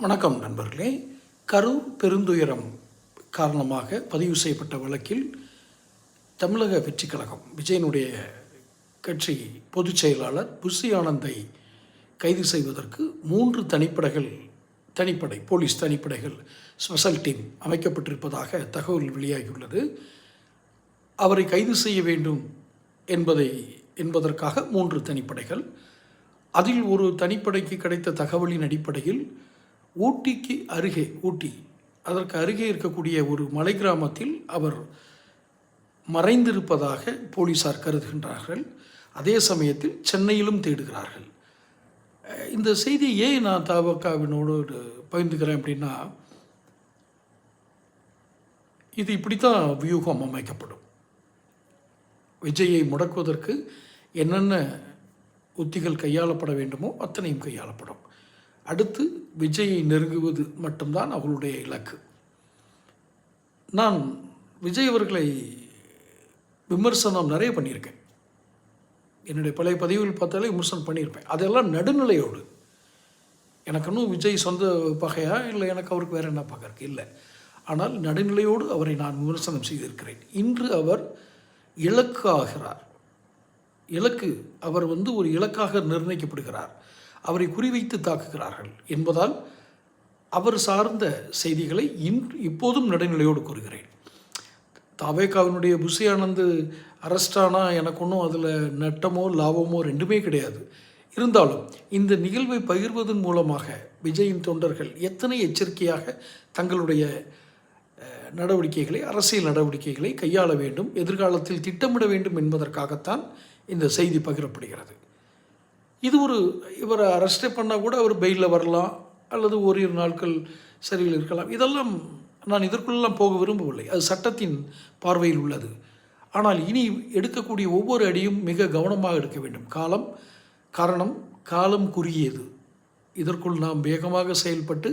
வணக்கம் நண்பர்களே. கரூர் பெருந்துயரம் காரணமாக பதிவு செய்யப்பட்ட வழக்கில் தமிழக வெற்றி கழகம் விஜயனுடைய கட்சி பொதுச் செயலாளர் புஷி ஆனந்தை கைது செய்வதற்கு மூன்று தனிப்படைகள் தனிப்படை போலீஸ் தனிப்படைகள் ஸ்பெஷல் டீம் அமைக்கப்பட்டிருப்பதாக தகவல் வெளியாகியுள்ளது. அவரை கைது செய்ய வேண்டும் என்பதை என்பதற்காக மூன்று தனிப்படைகள். அதில் ஒரு தனிப்படைக்கு கிடைத்த தகவலின் அடிப்படையில் ஊட்டிக்கு அருகே ஊட்டி. அதற்கு அருகே இருக்கக்கூடிய ஒரு மலை கிராமத்தில் அவர் மறைந்திருப்பதாக போலீசார் கருதுகின்றார்கள். அதே சமயத்தில் சென்னையிலும் தேடுகிறார்கள். இந்த செய்தியை ஏன் நான் தாவக்காவினோடு பகிர்ந்துக்கிறேன் அப்படின்னா இது இப்படித்தான் வியூகம் அமைக்கப்படும். விஜயை முடக்குவதற்கு என்னென்ன உத்திகள் கையாளப்பட வேண்டுமோ அத்தனையும் கையாளப்படும். அடுத்து விஜயை நெருங்குவது மட்டும்தான் அவர்களுடைய இலக்கு. நான் விஜய் அவர்களை விமர்சனம் நிறைய பண்ணியிருக்கேன். என்னுடைய பழைய பதிவுகள் பார்த்தாலே விமர்சனம் பண்ணியிருப்பேன். அதெல்லாம் நடுநிலையோடு. எனக்கு இன்னும் விஜய் சொந்த பகையா இல்லை எனக்கு அவருக்கு வேறு என்ன பகை இருக்குது இல்லை. ஆனால் நடுநிலையோடு அவரை நான் விமர்சனம் செய்திருக்கிறேன். இன்று அவர் இலக்கு ஆகிறார் இலக்கு அவர் வந்து ஒரு இலக்காக நிர்ணயிக்கப்படுகிறார். அவரை குறிவைத்து தாக்குகிறார்கள் என்பதால் அவர் சார்ந்த செய்திகளை இன் இப்போதும் நடுநிலையோடு கூறுகிறேன். தாவேகாவினுடைய புஷி ஆனந்து அரஸ்டானா எனக்கு ஒன்றும் அதில் நட்டமோ லாபமோ ரெண்டுமே கிடையாது. இருந்தாலும் இந்த நிகழ்வை பகிர்வதன் மூலமாக விஜயின் தொண்டர்கள் எத்தனை எச்சரிக்கையாக தங்களுடைய நடவடிக்கைகளை அரசியல் நடவடிக்கைகளை கையாள வேண்டும் எதிர்காலத்தில் திட்டமிட வேண்டும் என்பதற்காகத்தான் இந்த செய்தி பகிரப்படுகிறது. இது ஒரு இவரை அரெஸ்டே பண்ணால் கூட அவர் பெயிலில் வரலாம் அல்லது ஓரிரு நாட்கள் சரியில் இருக்கலாம். இதெல்லாம் நான் இதற்குள்ளெல்லாம் போக விரும்பவில்லை. அது சட்டத்தின் பார்வையில் உள்ளது. ஆனால் இனி எடுக்கக்கூடிய ஒவ்வொரு அடியும் மிக கவனமாக எடுக்க வேண்டும். காலம் காரணம் காலம் குறுகியது. இதற்குள் நாம் வேகமாக செயல்பட்டு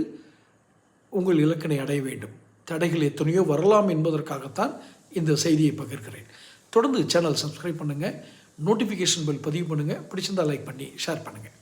உங்கள் இலக்கினை அடைய வேண்டும். தடைகள் எத்தனையோ வரலாம் என்பதற்காகத்தான் இந்த செய்தியை பகிர்கிறேன். தொடர்ந்து சேனல் சப்ஸ்கிரைப் பண்ணுங்கள் நோட்டிஃபிகேஷன் பில் பதிவு பண்ணுங்கள் பிடிச்சிருந்தா லைக் பண்ணி ஷேர் பண்ணுங்கள்